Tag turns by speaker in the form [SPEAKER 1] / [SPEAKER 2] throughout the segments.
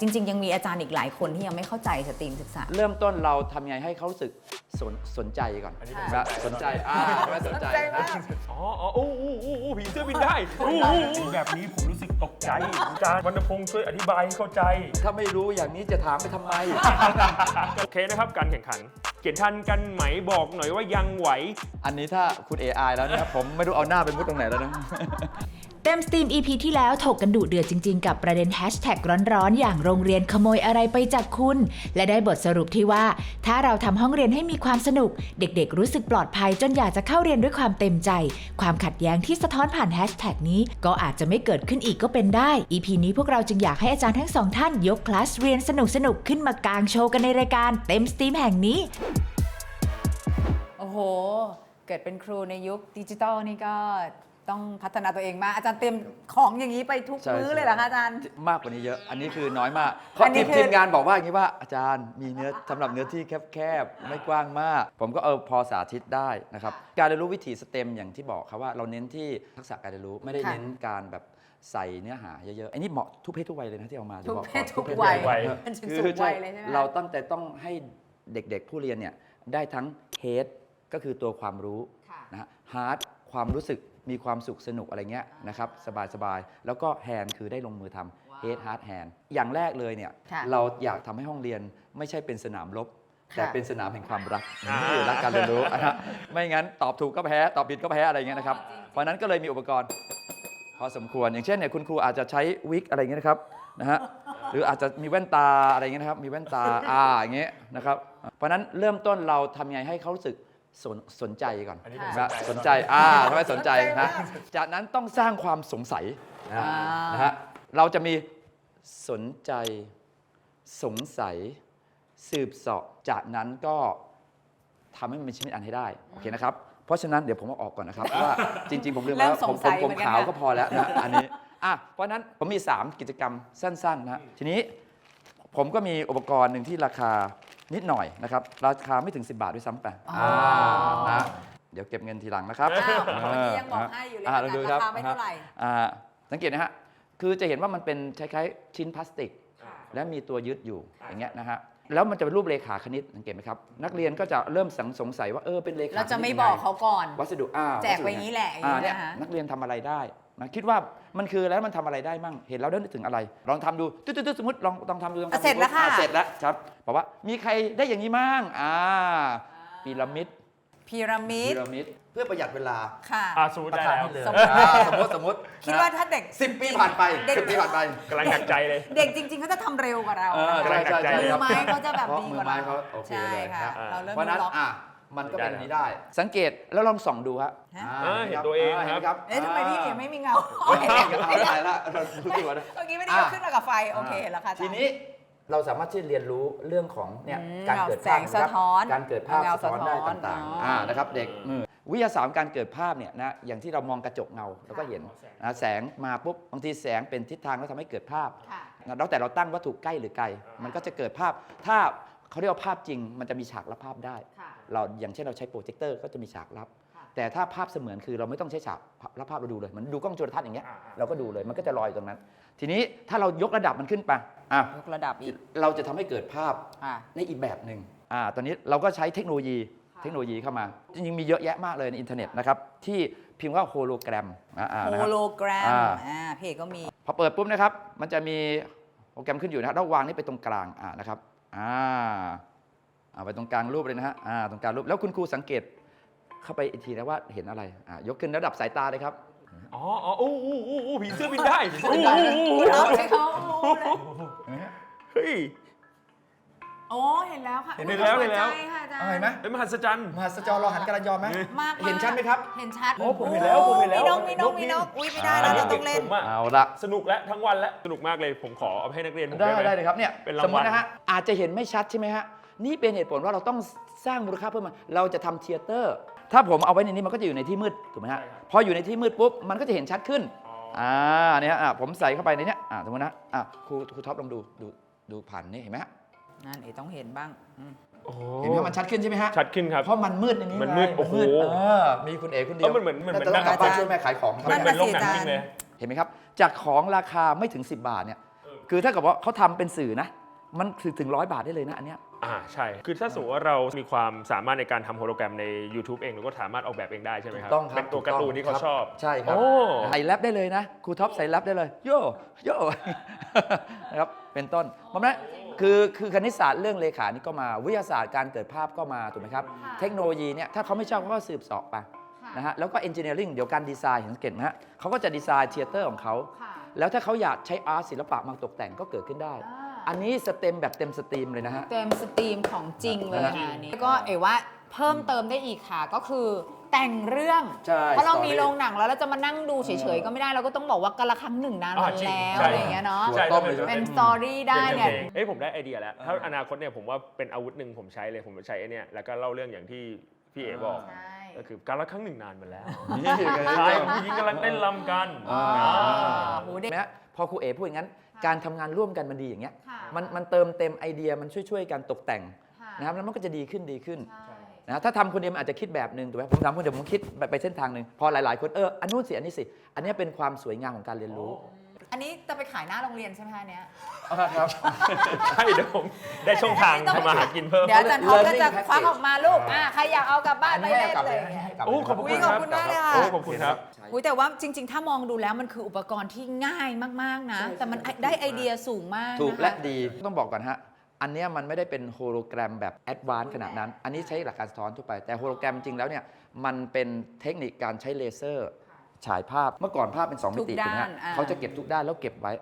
[SPEAKER 1] จริง ๆ ยังมีอาจารย์อีกหลายคนที่ยังไม่เข้าใจสตรีมศึกษา
[SPEAKER 2] เริ่มต้นเราทำยังไงให้เขารู้สึกสนสนใจก่อน
[SPEAKER 3] อันนี้ผม
[SPEAKER 2] นะสนใจ อ่าไม่สนใจ
[SPEAKER 3] อ๋ออ๋ออู้อู้อู้อู้ผีเสื้อบินได้อู้อู้อู้ แบบนี้ผมรู้สึกตกใจอาจารย์วรรณพงศ์ช่วยอธิบายให้เข้าใจ
[SPEAKER 2] ถ้าไม่รู้อย่างนี้จะถามไปทำไม
[SPEAKER 3] โอเคนะครับ การแข่งขัน เขียนทันกันไหมบอกหน่อยว่ายังไหว
[SPEAKER 2] อันนี้ถ้าคุณ AI แล้วนะครับผมไม่รู้เอาหน้าไปมุดตรงไหนแล้วนะ
[SPEAKER 4] เต็มสตรีม EP ที่แล้วถกกันดุเดือดจริง ๆ กับประเด็นแฮชแท็กร้อนๆ อย่างโรงเรียนขโมยอะไรไปจากคุณ และได้บทสรุปที่ว่า ถ้าเราทำห้องเรียนให้มีความสนุก เด็กๆ รู้สึกปลอดภัยจนอยากจะเข้าเรียนด้วยความเต็มใจ ความขัดแย้งที่สะท้อนผ่านแฮชแท็กนี้ ก็อาจจะไม่เกิดขึ้นอีกก็เป็นได้ EP นี้พวกเราจึงอยากให้อาจารย์ทั้งสองท่านยกคลาสเรียนสนุกๆขึ้นมากางโชว์กันในรายการเต็มสตรีมแห่งนี้
[SPEAKER 1] โอ้โห เกิดเป็นครูในยุคดิจิตอลนี่ก็ ต้องพัฒนาตัวเองมากอาจารย์เตรียมของอย่างนี้ไปทุก
[SPEAKER 2] ใช่
[SPEAKER 1] มื้อ
[SPEAKER 2] ใช่
[SPEAKER 1] เลยเหรอคะอาจารย์
[SPEAKER 2] มากกว่านี้เยอะอันนี้คือน้อยมากเพราะ
[SPEAKER 1] อันนี้
[SPEAKER 2] ทีม
[SPEAKER 1] คือ
[SPEAKER 2] ทีมงานบอกว่าอย่างนี้ว่าอาจารย์มีเนื้อสำหรับเนื้อที่แคบๆไม่กว้างมาก ผมก็เออพอสาธิตได้นะครับการเรียนรู้วิถีสเต็มอย่างที่บอกครับว่าเราเน้นที่ทักษะการเรียนรู้ไม่ได้เน้นการแบบใส่เนื้อหาเยอะๆอันนี้เหมาะทุกเพศทุกวัยเลยนะที่เอามาจะ
[SPEAKER 1] ทุก
[SPEAKER 2] บอก
[SPEAKER 1] เพ
[SPEAKER 2] ก่อ
[SPEAKER 1] ศ
[SPEAKER 2] น
[SPEAKER 1] ทุก
[SPEAKER 2] เพศ
[SPEAKER 1] วัย
[SPEAKER 3] วัย
[SPEAKER 1] เป็นสูง
[SPEAKER 2] คือ
[SPEAKER 1] วัยเลยใช่ไหมคะ
[SPEAKER 2] เราตั้งแต่ต้องให้เด็กๆผู้เรียนเนี่ยได้ทั้งเฮดก็คือตัวความรู้
[SPEAKER 1] ค่ะ
[SPEAKER 2] นะฮะฮาร์ดความรู้สึก มีความสุขสนุกอะไรเงี้ยนะครับสบายๆ แล้วก็แฮนคือได้ลงมือทำเฮดฮาร์ดแฮนอย่างแรกเลยเนี่ย
[SPEAKER 1] ค่ะ
[SPEAKER 2] เราอยากทำให้ห้องเรียนไม่ใช่เป็นสนามรบ
[SPEAKER 1] ค่ะ
[SPEAKER 2] แต่เป็นสนามแห่งความรัก
[SPEAKER 3] อ่า
[SPEAKER 2] นี่รักการเรียนรู้นะฮะไม่งั้นตอบถูกก็แพ้ ตอบผิดก็แพ้อะไรเงี้ยนะครับ เพราะฉะนั้นก็เลยมีอุปกรณ์พอสมควร อย่างเช่นเนี่ยคุณครูอาจจะใช้วิกอะไรอย่างเงี้ยนะครับนะฮะหรืออาจจะมีแว่นตาอะไรอย่างเงี้ยนะครับ มีแว่นตาอ่าอย่างเงี้ยนะครับ เพราะฉะนั้นเริ่มต้นเราทำยังไงให้เขารู้สึก สนสนใจก่อน
[SPEAKER 3] อันนี้ผม
[SPEAKER 2] นะ
[SPEAKER 3] ส
[SPEAKER 2] ส
[SPEAKER 3] น
[SPEAKER 2] น
[SPEAKER 3] ใจ
[SPEAKER 2] ใจอ่าทำไมสนใจนะจากนั้นต้องสร้างความสงสัยนะ
[SPEAKER 1] อ่าน
[SPEAKER 2] นะฮะเราจะมีสนใจ สงสัย สืบเสาะจากนั้นก็ทำให้มันเป็นชิ้นเป็นอันให้ได้โอเคนะครับเพราะฉะนั้นเดี๋ยวผมเอาออกก่อนนะครับเพราะว่าจริง ๆ ผมลืม
[SPEAKER 1] เริ่
[SPEAKER 2] แล้ว
[SPEAKER 1] มส
[SPEAKER 2] ผ
[SPEAKER 1] ง
[SPEAKER 2] ม
[SPEAKER 1] สั
[SPEAKER 2] ผม
[SPEAKER 1] ย
[SPEAKER 2] ผม
[SPEAKER 1] เหมือนกัน
[SPEAKER 2] ขาว
[SPEAKER 1] นะ
[SPEAKER 2] ก็พอแล้วนะอันนี้อะเพราะฉะนั้นผมมี 3 กิจกรรมสั้นๆนะฮะทีนี้ ผมก็มีอุปกรณ์หนึ่งที่ราคา นิดหน่อยนะครับ ราคาไม่ถึง 10 บาทด้วยซ้ำไป
[SPEAKER 1] อ๋อ
[SPEAKER 2] นะเดี๋ยวเก็บเงินทีหลังนะครับ
[SPEAKER 1] อ้าวเมื่อกี้ยังบอกให้อยู่เลย
[SPEAKER 2] อ่าลองดูครับ
[SPEAKER 1] ราคาไม่เท่าไหร่
[SPEAKER 2] อ่าสังเกตนะฮะคือจะเห็นว่ามันเป็นคล้ายๆชิ้นพลาสติก และมีตัวยึดอยู่อย่างเงี้ยนะฮะแล้วมันจะเป็นรูปเลขาคณิตสังเกตไหมครับ นักเรียนก็จะเริ่มสังสงสัยว่าเออเป็นเลขา
[SPEAKER 1] เราจะไม่
[SPEAKER 2] คณิต
[SPEAKER 1] บ
[SPEAKER 2] ยัง
[SPEAKER 1] อก
[SPEAKER 2] ง
[SPEAKER 1] เขาก่อน
[SPEAKER 2] วัสดุอ้าว
[SPEAKER 1] แจกไปอย่างนี้แหละอย่างนี้
[SPEAKER 2] อ่าเนี่ย
[SPEAKER 1] นะคะ
[SPEAKER 2] นักเรียนทำอะไรได้ นะคิดว่ามันคือแล้วมันทำอะไรได้มั่งเห็นแล้วนึกถึงอะไร ลองทำดูตึ๊ดๆๆสมมติลองลองทำดูลองทำดู
[SPEAKER 1] อะเสร็จแล้วค่ะ
[SPEAKER 2] อ่เสร็จแล้วครับบอกว่ามีใครได้อย่างนี้มั่งอ่าพีระมิด
[SPEAKER 1] พีระมิ
[SPEAKER 2] พี
[SPEAKER 1] ด
[SPEAKER 2] ระมิดเพื่อประหยัดเวลา
[SPEAKER 1] ค่ะ
[SPEAKER 3] อ่าสมมติได้แล้ว
[SPEAKER 2] ประ
[SPEAKER 1] สม
[SPEAKER 2] ธาน
[SPEAKER 1] มุติ
[SPEAKER 2] ให้เลยอ่าสมมติสมมติ
[SPEAKER 1] คิดว่าถ้าเด็ก
[SPEAKER 2] สิบปีผ่านไป
[SPEAKER 1] เด็ก
[SPEAKER 2] สิบปีผ่านไป
[SPEAKER 3] กำลังหนักใจเลย
[SPEAKER 1] เด็กจริง ๆเขาจะทำเร็วกว่าเรา
[SPEAKER 2] เออ
[SPEAKER 3] กำลังหนักใจ
[SPEAKER 1] มื
[SPEAKER 3] เลย
[SPEAKER 1] อ
[SPEAKER 3] ครับ
[SPEAKER 1] ไม้เขาจะแบบ
[SPEAKER 2] เพราะ
[SPEAKER 1] ดี
[SPEAKER 2] มื
[SPEAKER 1] ก
[SPEAKER 2] อ
[SPEAKER 1] ว่า
[SPEAKER 2] ไม้
[SPEAKER 1] เรา
[SPEAKER 2] เขาโอเค
[SPEAKER 1] ใช่
[SPEAKER 2] เลย
[SPEAKER 1] ค่ะ
[SPEAKER 2] นะ
[SPEAKER 1] เราเริ่ม
[SPEAKER 2] เพราะฉะนั้น
[SPEAKER 1] ล็อก
[SPEAKER 2] อะ มันก็เป็นอย่างนี้ได้สังเกตแล้วลองส่องดูฮะ
[SPEAKER 1] ฮะ
[SPEAKER 2] อ่า
[SPEAKER 3] เห็นตัวเอง
[SPEAKER 2] ห็นไหม
[SPEAKER 3] ครับ
[SPEAKER 1] เอ๊ะทำไมพี่ไม่มีเงา
[SPEAKER 2] อ่าเห็นแล้วตายละเราดูสิวะนะ
[SPEAKER 1] เมื่อกี้ไม่ได้ยกขึ้นมากับไฟ โอเคแล้วค่ะอาจารย์
[SPEAKER 2] ทีนี้เราสามารถที่จะเรียนรู้เรื่องของเนี่ย
[SPEAKER 1] อืม
[SPEAKER 2] การเกิด
[SPEAKER 1] แส
[SPEAKER 2] ภาพ
[SPEAKER 1] งสะท้อน
[SPEAKER 2] การเกิดภาพ
[SPEAKER 1] เงา
[SPEAKER 2] สะท้อนได้
[SPEAKER 1] สะท้อน
[SPEAKER 2] ต่าง
[SPEAKER 1] อ๋อ
[SPEAKER 2] ๆ
[SPEAKER 1] อ่
[SPEAKER 2] อ่านะครับเด็กอืมวิทยาศาสตร์การเกิดภาพเนี่ยนะอย่างที่เรามองกระจกเงาเราก็เห็นนะแสงมาปุ๊บบางทีแสงเป็นทิศทางแล้วทำให้เกิดภาพ
[SPEAKER 1] ค่ะ
[SPEAKER 2] แล้วแต่เราตั้งวัตถุใกล้หรือไกล มันก็จะเกิดภาพ ถ้าเขาเรียกว่าภาพจริง มันจะมีฉากรับภาพได้
[SPEAKER 1] ค่ะ
[SPEAKER 2] เราอย่างเช่นเราใช้โปรเจคเตอร์ก็จะมีฉากรับ
[SPEAKER 1] ค่ะ
[SPEAKER 2] แต่ถ้าภาพเสมือนคือเราไม่ต้องใช้ฉากรับภาพเราดูเลยเหมันดูกล้องจุลทรรศน์อย่างเงี้ย
[SPEAKER 3] อ่าๆ
[SPEAKER 2] เราก็ดูเลยมันก็จะลอยอยู่ตรงนั้น ทีนี้ถ้าเรายกระดับมันขึ้นไปอะ
[SPEAKER 1] ยกระดับอีก
[SPEAKER 2] เราจะทำให้เกิดภาพ
[SPEAKER 1] อะ
[SPEAKER 2] ในอีกแบบหนึ่งอ่าตอนนี้เราก็ใช้เทคโนโลยี
[SPEAKER 1] ค่ะ
[SPEAKER 2] เทคโนโลยีเข้ามา จริงๆมีเยอะแยะมากเลยในอินเทอร์เน็ตนะครับที่พิมพ์ว่าโฮโลแกรมอ่าๆ
[SPEAKER 1] โฮ
[SPEAKER 2] นะครับ
[SPEAKER 1] โลแกรม
[SPEAKER 2] อ่า
[SPEAKER 1] อ่าเพจก็มี
[SPEAKER 2] พอเปิดปุ๊บนะครับ มันจะมีโปรแกรมขึ้นอยู่นะครับแล้ววางนี่ไปตรงกลางอ่านะครับอ่า เอาไปตรงกลางรูปเลยนะฮะอ่าตรงกลางรูปแล้วคุณครูสังเกตเข้าไปอีกทีนะว่าเห็นอะไรอ่ายกขึ้นระดับสายตาเลยครับ
[SPEAKER 3] อ๋ออ๋ออู้อู้อู้อู้ผีเสื้อบินได้
[SPEAKER 2] ผีเสื้อบินได้
[SPEAKER 3] อู้อู้อู้
[SPEAKER 1] เราใช้เขาเลย
[SPEAKER 3] เฮ้ย
[SPEAKER 1] โอ้เห็นแล้วค่ะ
[SPEAKER 3] เห็นแล้วเห็นแล้ว
[SPEAKER 1] ใจค่ะอาจารย์
[SPEAKER 2] เอาเห็นไหม
[SPEAKER 3] เป็นมหัศจรรย์
[SPEAKER 2] มหัศจรรย์เราหันกระยอมไหม
[SPEAKER 1] มาก
[SPEAKER 2] เห็นชัดไหมครับ
[SPEAKER 1] เห็นชัด
[SPEAKER 3] โอ้ผมเห็นแล้วผมเห็นแล้ว
[SPEAKER 1] มีนกมีนก
[SPEAKER 3] นกบิน
[SPEAKER 1] มีนก อุ้ยไม่ได้แล้วเราต้องเล่น
[SPEAKER 3] ผมอะ
[SPEAKER 2] เอาละ
[SPEAKER 3] สนุกแล้วทั้งวันแล้วสนุกมากเลยผมขอเอาไปให้นักเรียนผม
[SPEAKER 2] ได้
[SPEAKER 3] ได้ไหม
[SPEAKER 2] ได้เลยครับเนี่ย
[SPEAKER 3] เป็นรางวัล
[SPEAKER 2] สมมตินะฮะอาจจะเห็นไม่ชัดใช่ไหมฮะ นี่เป็นเหตุผลว่าเราต้องสร้างมูลค่าเพิ่มมาเราจะทำเทเตอร์ ถ้าผมเอาไว้ในนี้มันก็จะอยู่ในที่มืดถูกไหมฮะพออยู่ในที่มืดปุ๊บมันก็จะเห็นชัดขึ้น
[SPEAKER 3] อ๋อ
[SPEAKER 2] อ่าเนี่ยฮะอะผมใส่เข้าไปในเนี้ยอ่าสมมตินะอะครูครูท็อปลองดูดูดูผ่านนี่เห็นไหมฮะ
[SPEAKER 1] นั่นเอ๋ต้องเห็นบ้างอืม
[SPEAKER 3] โอ้
[SPEAKER 2] เห็นไหมมันชัดขึ้นใช่ไหมฮะ
[SPEAKER 3] ชัดขึ้นครับ
[SPEAKER 2] เพราะมันมืดในนี้
[SPEAKER 3] มันมืด
[SPEAKER 2] ไง
[SPEAKER 3] โอ้โห
[SPEAKER 2] เออมีคุณเอกคุณเดียว
[SPEAKER 3] เออมันเหมือนเหมือน
[SPEAKER 2] แต่ต้อง
[SPEAKER 3] เหมือน
[SPEAKER 2] กลับบ้าน
[SPEAKER 1] อาจารย์
[SPEAKER 2] ช่วยแม่ขายของครับ
[SPEAKER 1] นั่น
[SPEAKER 3] เป็นโลกหนัง
[SPEAKER 1] น่ะสิ
[SPEAKER 3] จริงเลย
[SPEAKER 2] เห็นไหมครับ จากของราคาไม่ถึง 10 บาทเนี่ยคือถ้ากับว่าเขาทำเป็นสื่อนะ มันถึงถึงร้อยบาทได้เลยนะอันเนี้ย
[SPEAKER 3] อ่าใช่ คือถ้าสมมติว่าเรามีความสามารถในการทำโฮโลแกรมใน YouTube เองเราก็สามารถออกแบบเองได้ใช่ไหมครับ
[SPEAKER 2] ต้องครับ
[SPEAKER 3] เป็นตัวการ์ตูนที่เขา
[SPEAKER 2] ถูก
[SPEAKER 3] ช
[SPEAKER 2] ต้
[SPEAKER 3] อ
[SPEAKER 2] อง
[SPEAKER 3] บ
[SPEAKER 2] ใช่ครับ
[SPEAKER 3] โอ้
[SPEAKER 2] ใส่แรปได้เลยนะครูท็อปใส่แรปได้เลย โยโย นะครับเป็นต้นเพราะฉะนั้นคือคือคณิตศาสตร์เรื่องเลขานี่ก็มาวิทยาศาสตร์การเกิดภาพก็มาถูกไหมครับ
[SPEAKER 1] ค่ะ
[SPEAKER 2] เทคโนโลยีเนี่ยถ้าเขาไม่ชอบเขาก็สืบเสอบไป
[SPEAKER 1] ค่ะ
[SPEAKER 2] นะฮะแล้วก็เอนจิเนียริงเดี๋ยวการดีไซน์เห็นสังเกตไหมฮะเขาก็จะดีไซน์เทเตอร์ของเขา
[SPEAKER 1] ค่ะ
[SPEAKER 2] แล้วถ้าเขาอยากใช้อาร์ตศิลปะมาตกแต่งก็เกิดขึ้นได้
[SPEAKER 1] อ่า
[SPEAKER 2] อันนี้สเต็มแบบเต็มสตรีมเลยนะฮะ
[SPEAKER 1] เต็มสตรีมของจริงเลย
[SPEAKER 2] นะฮะ
[SPEAKER 1] ค่ะอันนี้ก็เอ๋ว่าเพิ่มเติมได้อีกค่ะก็คือแต่งเรื่อง
[SPEAKER 2] ใช่
[SPEAKER 1] เพราะเรามี
[SPEAKER 2] story
[SPEAKER 1] โรงหนังแล้วเราจะมานั่งดูเฉยๆ ก็ไม่ได้เราก็ต้องบอกว่ากะละครั้งหนึ่งนาน
[SPEAKER 3] อ่า
[SPEAKER 1] วัน
[SPEAKER 3] จริง
[SPEAKER 1] แล้ว
[SPEAKER 3] ใช่
[SPEAKER 1] อะไรอย่างเงี้ยเนาะ
[SPEAKER 2] หัวต้มเลยใช่ไหม
[SPEAKER 1] เป็นสตอรี่ได้เนี่ย
[SPEAKER 3] ป็พลงเอ้ยผมได้ไอเดียแล้ว ถ้าอนาคตเนี่ยผมว่าเป็นอาวุธหนึ่งผมใช้เลยผมจะใช้ไอเนี่ยแล้วก็เล่าเรื่องอย่างที่พี่เอบอก
[SPEAKER 1] ใช่
[SPEAKER 3] ก็คือการละครั้งหนึ่งนานมาแล้ว
[SPEAKER 2] นี่ไง
[SPEAKER 3] ชายกับผู้หญิงกำลังเต้นรำกัน
[SPEAKER 2] อ่า
[SPEAKER 3] อ่า
[SPEAKER 1] โหเด็ก
[SPEAKER 2] เห็นไหมฮะพอครูเอพูดอย่างนั้น การทำงานร่วมกันมันดีอย่างเงี้ย
[SPEAKER 1] ค่ะ
[SPEAKER 2] มันมันเติมเต็มไอเดียมันช่วยๆกันตกแต่ง
[SPEAKER 1] ค่ะ
[SPEAKER 2] นะครับแล้วมันก็จะดีขึ้นดีขึ้น
[SPEAKER 1] ใช่
[SPEAKER 2] นะถ้าทำคนเดียวมันอาจจะคิดแบบหนึ่งถูกไหมผมทำคนเดียวผมคิดไปไปเส้นทางหนึ่งพอหลาย ๆ คนเอออันนู้นสิอันนี้สิ อันนี้เป็นความสวยงามของการเรียนรู้
[SPEAKER 1] อั นนี้จะไปขายหน้าโรงเรียนใช่ไหมคะเนี้ย
[SPEAKER 2] ครับ
[SPEAKER 3] ใช่เดี๋ยวผมได้ช่องทางทำมาหากินเพิ่ม
[SPEAKER 1] เดี๋ยวอาจารย์ท็อปก็จะ
[SPEAKER 2] Learning
[SPEAKER 1] ควัก
[SPEAKER 2] package
[SPEAKER 1] ออกมาลูกอะใครอยากเอากลับบ้าน
[SPEAKER 2] อัน
[SPEAKER 1] ไป
[SPEAKER 2] นี้ให้
[SPEAKER 1] เล่น
[SPEAKER 2] กลับ
[SPEAKER 1] เล
[SPEAKER 2] เลยย
[SPEAKER 1] อย่าง
[SPEAKER 2] ให้
[SPEAKER 1] เงี้ย
[SPEAKER 2] กลับ
[SPEAKER 3] โอ้
[SPEAKER 2] เลย
[SPEAKER 3] ขอบคุณ
[SPEAKER 1] อุ๊ย
[SPEAKER 3] ครับ
[SPEAKER 1] ขอบคุณมากเลยค่ะ
[SPEAKER 3] โอ้ขอบคุณครับ
[SPEAKER 1] อุ้ยแต่ว่าจริง ๆ ถ้ามองดูแล้วมันคืออุปกรณ์ที่ง่ายมากๆนะ แต่มันได้ไอเดียสูงมาก
[SPEAKER 2] ถูก
[SPEAKER 1] นค
[SPEAKER 2] และดีต้องบอกก่อนฮะ อันเนี้ยมันไม่ได้เป็นโฮโลแกรมแบบแอดวานซ์ขนาดนั้น อันนี้ใช้หลักการสะท้อนทั่วไป แต่โฮโลแกรมจริงแล้วเนี่ย มันเป็นเทคนิคการใช้เลเซอร์ ฉายภาพเมื่อก่อนภาพเป็น 2 มิติ
[SPEAKER 1] ทุก
[SPEAKER 2] ถูกไหม
[SPEAKER 1] ด้า
[SPEAKER 2] ฮะ
[SPEAKER 1] นอ่า
[SPEAKER 2] เขาจะเก็บทุกด้านแล้วเก็บไว้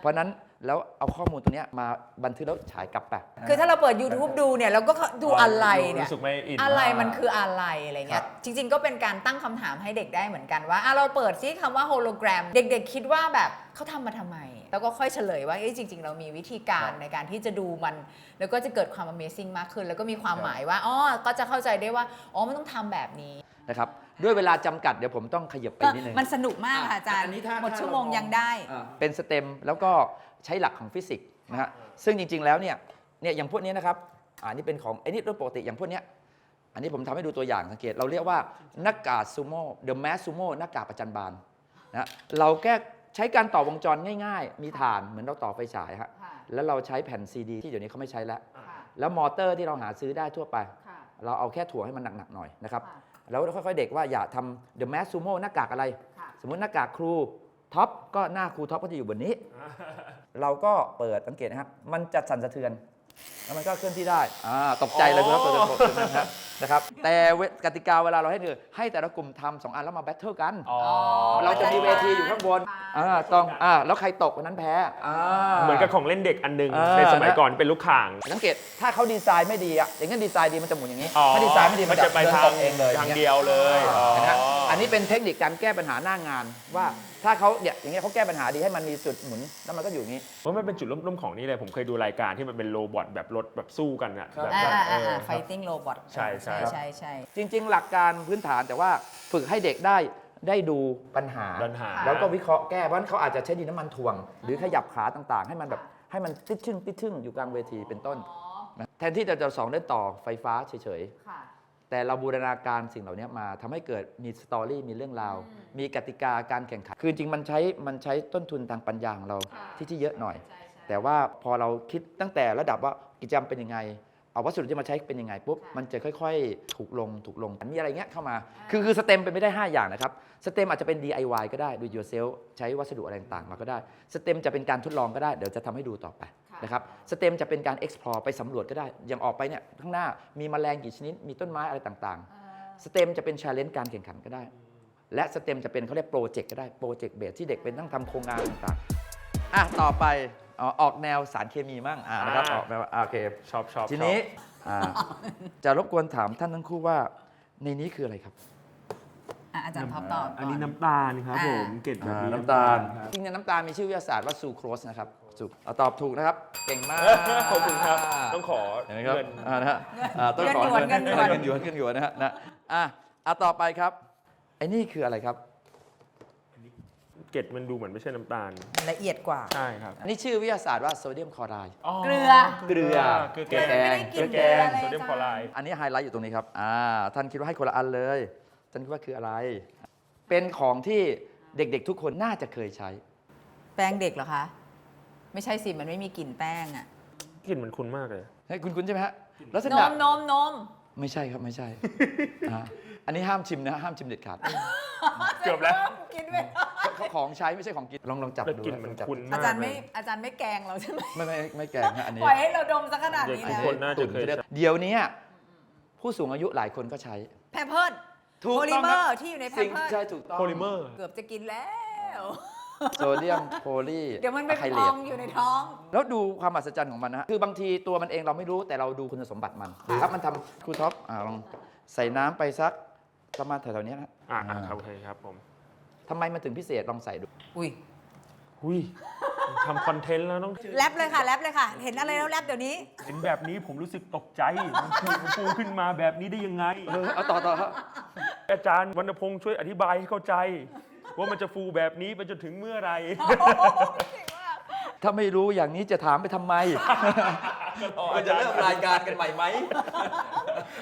[SPEAKER 2] เพราะฉะนั้นแล้วเอาข้อมูลตัวเนี้ยมาบันทึกแล้วฉายกลับไป
[SPEAKER 1] คือถ้าเราเปิด YouTube ดูเนี่ยเราก็ดูอะไรเนี่ย
[SPEAKER 3] รู้สึกไม่อิน
[SPEAKER 1] อะไรมันคืออะไรอะไรเงี้
[SPEAKER 2] ครั
[SPEAKER 1] ย
[SPEAKER 2] บ
[SPEAKER 1] จริง ๆ ก็เป็นการตั้งคำถามให้เด็กได้เหมือนกันว่าอะเราเปิดซิคำว่าโฮโลแกรม เด็ก ๆ คิดว่าแบบเขาทำมาทำไม แล้วก็ค่อยเฉลยว่าเอ้ยจริง ๆ เรามีวิธีการในการที่จะดูมัน แล้วก็จะเกิดความ Amazing มากขึ้น แล้วก็มีความหมายว่าอ๋อก็จะเข้าใจได้ว่าอ๋อมันต้องทำแบบนี้
[SPEAKER 2] นะครับ ด้วยเวลาจำกัดเดี๋ยวผมต้องขยับไปนิดนึง
[SPEAKER 1] มันสนุกมากค่ะอาจารย์
[SPEAKER 2] อันนี้ถ้า
[SPEAKER 1] หมด
[SPEAKER 2] ถ้า
[SPEAKER 1] ชั่วโมง
[SPEAKER 2] เรามอง
[SPEAKER 1] ยังได้
[SPEAKER 2] เป็นสเต็มแล้วก็ใช้หลักของฟิสิกส์นะฮะซึ่งจริง ๆ แล้วเนี่ยเนี่ยอย่างพวกนี้นะครับอ่านี่เป็นของไอ้นี่โดยปกติอย่างพวกเนี้ยอันนี้ผมทำให้ดูตัวอย่างสังเกต เราเรียกว่าหน้ากากซูโม่เดอะแมสซูโม่หน้ากากประจันบานนะฮะเราแค่ใช้การต่อวงจรง่าย ๆ มีฐานเหมือนเราต่อไฟฉายฮะ
[SPEAKER 1] ค่ะ
[SPEAKER 2] แล้วเราใช้แผ่นซีดีที่เดี๋ยวนี้เขาไม่ใช้แล้ว
[SPEAKER 1] ค่ะ
[SPEAKER 2] แล้วมอเตอร์ที่เราหาซื้อได้ทั่วไป
[SPEAKER 1] ค่ะ
[SPEAKER 2] เราเอาแค่ถ่วงให้มันหนักๆหน่อยนะครับ
[SPEAKER 1] ค่ะ
[SPEAKER 2] แล้วค่อยๆเด็กว่าอย่าทำ The Mask Sumo หน้ากากอะไร
[SPEAKER 1] ค่ะ
[SPEAKER 2] สมมุติหน้ากากครูท็อปก็หน้าครูท็อปก็จะอยู่บนนี้ เราก็เปิดสังเกตนะครับ มันจะสั่นสะเทือน แล้วมันก็เคลื่อนที่ได้อ่าตกใจเลยครับ
[SPEAKER 3] อ๋
[SPEAKER 2] เปิ
[SPEAKER 3] อ
[SPEAKER 2] ดเปิดเปิดนะครับนะครับ แต่เวกติกาเวลาเราให้คือให้แต่ละกลุ่มทำสองอันแล้วมาแบทเทิลกัน
[SPEAKER 3] อ๋อ
[SPEAKER 2] เราจะมีเวทีอยู่ข้างบนอ่าต้องอ่าแล้วใครตกคนนั้นแพ้อ่า
[SPEAKER 3] เหมือนกับของเล่นเด็กอันหนึง
[SPEAKER 2] อ่า
[SPEAKER 3] ในสมัยก่อนเป็นลูกข่าง
[SPEAKER 2] สังเกตถ้าเขาดีไซน์ไม่ดีอะอย่างนั้นดีไซน์ดีมันจะหมุนอย่างนี้
[SPEAKER 3] อ๋อ
[SPEAKER 2] ถ้าดีไซน์ไม่ดีมันจะ
[SPEAKER 3] ไป
[SPEAKER 2] เดิน
[SPEAKER 3] ทาง
[SPEAKER 2] ตกเองเลย
[SPEAKER 3] ทาง
[SPEAKER 2] อ
[SPEAKER 3] เดียวเลยอ๋อ
[SPEAKER 2] นะฮะอันนี้เป็นเทคนิคการแก้ปัญหาหน้างานว่าถ้าเขาเนี่ยอย่างเงี้ยเขาแก้ปัญหาดีให้มันมีจุดหมุนแล้วมันก็อยู่อย่างนี้
[SPEAKER 3] เพราะมันเป็นจุดเริ่มต้นของนี่เลยผมเคยดูรายการที่มันเป็นโรบอทแบบรถแบบสู้กันอะ
[SPEAKER 2] ครับ
[SPEAKER 3] แบบ
[SPEAKER 1] อ่า
[SPEAKER 3] แบบ
[SPEAKER 1] อ่า
[SPEAKER 3] เออ
[SPEAKER 1] อ่า fighting robot
[SPEAKER 3] ใช่ใช่
[SPEAKER 1] ใช่ใช่
[SPEAKER 2] จริง ๆ หลักการพื้นฐานแต่ว่าฝึกให้เด็กได้ได้ดูปัญหา
[SPEAKER 3] ปัญหา
[SPEAKER 2] แล้วก็วิเคราะห์แก้เพราะฉะนั้นเขาอาจจะใช้ดินน้ำมันถ่วง หรือขยับขาต่างๆ ให้มันแบบให้มันติดชึ่งติดชึ่งอยู่กลางเวทีเป็นต้นนะแทนที่จะจะสอนเล่นต่อไฟฟ้าเฉยๆ
[SPEAKER 1] ค่ะ
[SPEAKER 2] แต่เราบูรณาการสิ่งเหล่านี้มาทำให้เกิดมีสตอรี่มีเรื่องราว มีกติกาการแข่งขัน คือจริงๆมันใช้มันใช้ต้นทุนทางปัญญาของเรา
[SPEAKER 1] ค่ะ
[SPEAKER 2] ที่ที่เยอะหน่อย
[SPEAKER 1] ใช่ใช่
[SPEAKER 2] แต่ว่าพอเราคิดตั้งแต่ระดับว่ากิจกรรมเป็นยังไง เอาวัสดุที่มาใช้เป็นยังไงปุ๊บ
[SPEAKER 1] ค่ะ
[SPEAKER 2] มันจะค่อยๆ ถูกลงถูกลงมีอะไรเงี้ยเข้ามา คือคือสเต็มเป็นไม่ได้ 5 อย่างนะครับสเต็มอาจจะเป็น DIY ก็ได้ do it yourself ใช้วัสดุอะไรต่างๆมาก็ได้สเต็มจะเป็นการทดลองก็ได้เดี๋ยวจะทำให้ดูต่อไปนะครับสเต็มจะเป็นการ explore ไปสำรวจก็ได้อย่างออกไปเนี่ยข้างหน้ามีแมลงกี่ชนิดมีต้นไม้อะไรต่างๆสเต็มจะเป็นชาเลนจ์การแข่งขันก็ได้ และสเต็มจะเป็นเขาเรียกโปรเจกต์ก็ได้โปรเจกต์เบสที่เด็กเป็นต้องทำโครงงานต่างๆอะต่อไป อ๋อออกแนวสารเคมีมั่งอ่านะครับ
[SPEAKER 3] อ่า
[SPEAKER 2] ออกแนวอ่าโอเค
[SPEAKER 3] ชอบชอบ
[SPEAKER 2] ทีนี้อ่าจะรบกวนถามท่านทั้งคู่ว่าในนี้คืออะไรครับ
[SPEAKER 1] อะอาจารย์ท็อปตอบก่
[SPEAKER 3] อันนี้น้ำตาลครับ
[SPEAKER 1] อ่า
[SPEAKER 3] ผมเกล็ดแบบนี้
[SPEAKER 2] น้ำตาล
[SPEAKER 3] ครับ
[SPEAKER 2] จริงๆน้ำตาลมีชื่อวิทยาศาสตร์ว่าซูโครสนะครับซูเอาตอบถูกนะครับ เก่งมาก
[SPEAKER 3] ขอบคุณครับ ต้องขอ
[SPEAKER 2] เห็นไหมครับ
[SPEAKER 3] เงิน
[SPEAKER 2] อ่านะฮะอ่าต้องขอ
[SPEAKER 1] เงินหยวนเงินหยวน
[SPEAKER 2] เงินหยวนเงินหยวนนะฮะนะอะเอาต่อไปครับไอ้นี่คืออะไรครับ
[SPEAKER 3] เกล็ดมันดูเหมือนไม่ใช่น้ำตาล
[SPEAKER 1] ละเอียดกว่า
[SPEAKER 3] ใช่ครับ
[SPEAKER 2] อันนี้ชื่อวิทยาศาสตร์ว่าโซเดียมคลอไรด์
[SPEAKER 1] เกลือ
[SPEAKER 2] เกลือ
[SPEAKER 3] เกลือ
[SPEAKER 2] เกลือ
[SPEAKER 3] แก
[SPEAKER 2] แก
[SPEAKER 3] ง
[SPEAKER 2] ง
[SPEAKER 3] เกลือแกงโซเดียมคลอไรด์
[SPEAKER 2] อันนี้ไฮไลท์อยู่ตรงนี้ครับ อ่า ท่านคิดว่าให้คนละอันเลย ท่านคิดว่าคืออะไร เป็นของที่เด็กๆทุกคนน่าจะเคยใช้
[SPEAKER 1] แปรงเด็กเหรอคะ ไม่ใช่สิ มันไม่มีกลิ่นแป้งอะ
[SPEAKER 3] กลิ่นเหมือนคุณมากเลย
[SPEAKER 2] เฮ้ยคุณคุณใช่ไหมฮะ ลักษ
[SPEAKER 1] น
[SPEAKER 2] ณะ
[SPEAKER 1] มนมนม
[SPEAKER 2] ไม่ใช่ครับไม่ใช่ อ่าอันนี้ห้ามชิมนะห้ามชิมเด็ดขาด
[SPEAKER 3] เกือบแล้ว
[SPEAKER 1] กินไป
[SPEAKER 2] เขาของใช้ไม่ใช่ของกินลองลองจับ
[SPEAKER 3] แล้ว
[SPEAKER 2] ดู
[SPEAKER 3] กลิ่นเหมือน
[SPEAKER 2] ลงจับ
[SPEAKER 3] คุณ
[SPEAKER 1] อามา
[SPEAKER 3] ก
[SPEAKER 1] จารย์
[SPEAKER 3] เล
[SPEAKER 1] ไม่
[SPEAKER 3] ย
[SPEAKER 1] อาจารย์ไม่แกล้งเราใช่ไหม
[SPEAKER 2] ไม่ไม่ไม่แกงฮะอันนี้
[SPEAKER 1] ปล่อยให้เราดมสักขนาดนี้
[SPEAKER 3] เดี๋ยว
[SPEAKER 1] นะ
[SPEAKER 3] ทุกคนน่าจะเคย
[SPEAKER 2] ตุ๋นจะได้เดี๋ยวนี้ผู้สูงอายุหลายคนก็ใช้
[SPEAKER 1] แพมเพิร์ด
[SPEAKER 2] ถูก
[SPEAKER 1] โพลิ
[SPEAKER 2] ต้อง
[SPEAKER 1] เม
[SPEAKER 2] ค
[SPEAKER 1] อ
[SPEAKER 2] รับ
[SPEAKER 1] ร์ที่อยู่ในแพม
[SPEAKER 2] สิ่ง
[SPEAKER 1] เพิร์
[SPEAKER 2] ใช่
[SPEAKER 1] ด
[SPEAKER 2] ถูกต้อง
[SPEAKER 3] โพลิเมอร์
[SPEAKER 1] เกือบจะกินแล้ว
[SPEAKER 2] โซเดียมโพลี
[SPEAKER 1] เดี๋ยวมันไป
[SPEAKER 2] อะไค
[SPEAKER 1] พ
[SPEAKER 2] เล
[SPEAKER 1] อ
[SPEAKER 2] ต
[SPEAKER 1] งอยู่ในท้อง
[SPEAKER 2] แล้วดูความมหัศจรรย์ของมันนะฮะ คือบางทีตัวมันเองเราไม่รู้แต่เราดูคุณสมบัติมันครับมันทำครูท็อปอ่าลองใส่น้ำไปสัก ประมาณแถวๆเนี้ยนะ
[SPEAKER 3] อ่าครับโอเคครับผม
[SPEAKER 2] ทำไมมันถึงพิเศษลองใส่ดู
[SPEAKER 1] อุ้ย
[SPEAKER 3] หุยทำคอนเทนต์แล้วต้อง
[SPEAKER 1] แรปเลยค่ะแรปเลยค่ะ เห็นอะไรแล้วแรปเดี๋ยวนี้
[SPEAKER 3] เห็นแบบนี้ผมรู้สึกตกใจ มันฟูมันฟูขึ้นมาแบบนี้ได้ยังไง
[SPEAKER 2] เออเอาต่อต่อครับ
[SPEAKER 3] อาจารย์วรรณพงศ์ช่วยอธิบายให้เข้าใจ ว่ามันจะฟูแบบนี้ไปจนถึงเมื่อไหร
[SPEAKER 2] ถ้าไม่รู้อย่างนี้จะถามไปทำไม
[SPEAKER 3] อาจารย์
[SPEAKER 2] กันใหม่ไหม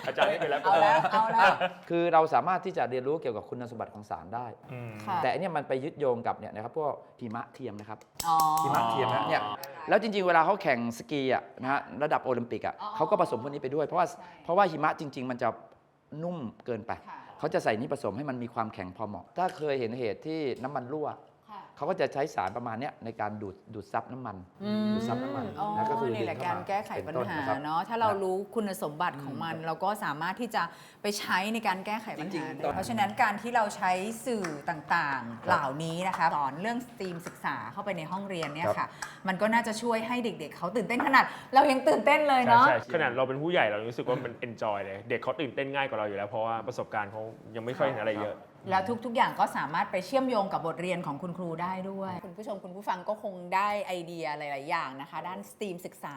[SPEAKER 3] อาจารย์ไม่เป็นแล้ว
[SPEAKER 1] เอาแล้วเอาแล้ว
[SPEAKER 2] คือเราสามารถที่จะเรียนรู้เกี่ยวกับคุณสมบัติของสารได้
[SPEAKER 3] อืม
[SPEAKER 1] ค่ะ
[SPEAKER 2] แต่อันเนี้ยมันไปยึดโยงกับเนี่ยนะครับพวกหิมะเทียมนะครับ
[SPEAKER 1] อ๋อ
[SPEAKER 2] หิมะเทียมนะเนี่ย แล้วจริงๆ เวลาเขาแข่งสกีอะนะฮะระดับโอลิมปิกอะ
[SPEAKER 1] อ๋อ
[SPEAKER 2] เขาก็ผสมพวกนี้ไปด้วย เพราะว่า
[SPEAKER 1] ใช่
[SPEAKER 2] เพราะว่าหิมะจริง ๆ มันจะนุ่มเกินไป
[SPEAKER 1] ค่ะ
[SPEAKER 2] เขาจะใส่นี่ผสมให้มันมีความแข็งพอเหมาะ ถ้าเคยเห็นเหตุที่น้ำมันรั่ว
[SPEAKER 1] ค่ะ
[SPEAKER 2] เขาก็จะใช้สารประมาณเนี้ยในการดูดดูดซับน้ำมัน
[SPEAKER 1] อืม
[SPEAKER 2] ดูดซับน้ำมัน
[SPEAKER 1] อ๋อ
[SPEAKER 2] นะก็คือ
[SPEAKER 1] นี่แหละ
[SPEAKER 2] ดึง
[SPEAKER 1] การ
[SPEAKER 2] เข้ม
[SPEAKER 1] แก้ไขปัญ
[SPEAKER 2] ป็ต้
[SPEAKER 1] หา
[SPEAKER 2] นะครับ
[SPEAKER 1] เนาะถ้าเรารู้คุณสมบัติของมัน เราก็สามารถที่จะไปใช้ในการแก้ไขปัญ
[SPEAKER 2] จริ
[SPEAKER 1] หาง
[SPEAKER 2] ๆ
[SPEAKER 1] ได้เพราะฉะนั้นการที่เราใช้สื่อต่างๆ เหล่านี้นะคะสอนเรื่องสตรีมศึกษาเข้าไปในห้องเรียนเนี่ยค่ะ มันก็น่าจะช่วยให้เด็ก ๆ เขาตื่นเต้นขนาด เรายังตื่นเต้นเลย
[SPEAKER 3] ใช่
[SPEAKER 1] เนาะ
[SPEAKER 3] ใช่ขนาดเราเป็นผู้ใหญ่เรารู้สึกว่ามันเอนจอยเลยเด็กเขาตื่นเต้นง่ายกว่าเราอยู่แล้วเพราะว่าประสบการณ์เขายังไม่ค่อยเห็นอะไรเยอะ
[SPEAKER 1] แล้วทุก ๆ อย่างก็สามารถไปเชื่อมโยงกับบทเรียนของคุณครูได้ด้วย คุณผู้ชมคุณผู้ฟังก็คงได้ไอเดียหลาย ๆ อย่างนะคะ ด้านสตรีมศึกษา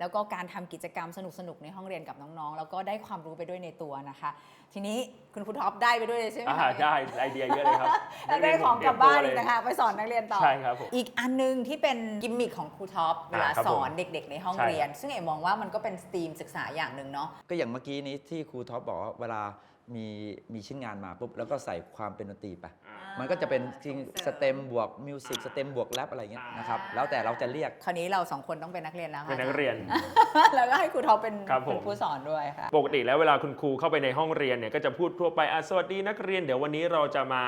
[SPEAKER 1] แล้วก็การทำกิจกรรมสนุก ๆ ในห้องเรียนกับน้อง ๆ แล้วก็ได้ความรู้ไปด้วยในตัวนะคะ ทีนี้คุณครูท็อปได้ไปด้วยเลยใช่ไหม
[SPEAKER 3] อ่า
[SPEAKER 1] คะ
[SPEAKER 3] ได้ไอเดียเยอะเลยครับ
[SPEAKER 1] แล้วได้ของกลับบ้านอีกนะคะ ไปสอนนักเรียนต่อ
[SPEAKER 3] ใช่ครับผม
[SPEAKER 1] อีกอันนึงที่เป็นกิมมิคของครูท็อปเวลา
[SPEAKER 3] อ่าครับ
[SPEAKER 1] ส
[SPEAKER 3] ผม
[SPEAKER 1] อนเด็ก ๆ ในห้อง
[SPEAKER 3] ใช่
[SPEAKER 1] เรียน ซึ่งเอ๋มองว่ามันก็เป็นสตรีมศึกษาอย่างหนึ่งเนาะ
[SPEAKER 2] ก็อย่างเมื่อกี้นี้ที่ครูท็อปบอกว่าเวลา มีมีชิ้นงานมาปุ๊บแล้วก็ใส่ความเป็นดนตรีไป มันก็จะเป็นจริงสเต็มบวกมิวสิกสเต็มบวกแรปอะไรเงี้ยนะครับแล้วแต่เราจะเรียก
[SPEAKER 1] คราวนี้เราสองคนต้องเป็นนักเรียนแล้วค่ะ
[SPEAKER 3] เป็นนักเรียน
[SPEAKER 1] แล้วก็ให้ครูท็อปเป็น
[SPEAKER 3] ครับผม
[SPEAKER 1] เป็นผู้สอนด้วยค่ะ
[SPEAKER 3] ปกติแล้วเวลาคุณครูเข้าไปในห้องเรียนเนี่ยก็จะพูดทั่วไปอะสวัสดีนักเรียน เดี๋ยววันนี้เราจะมา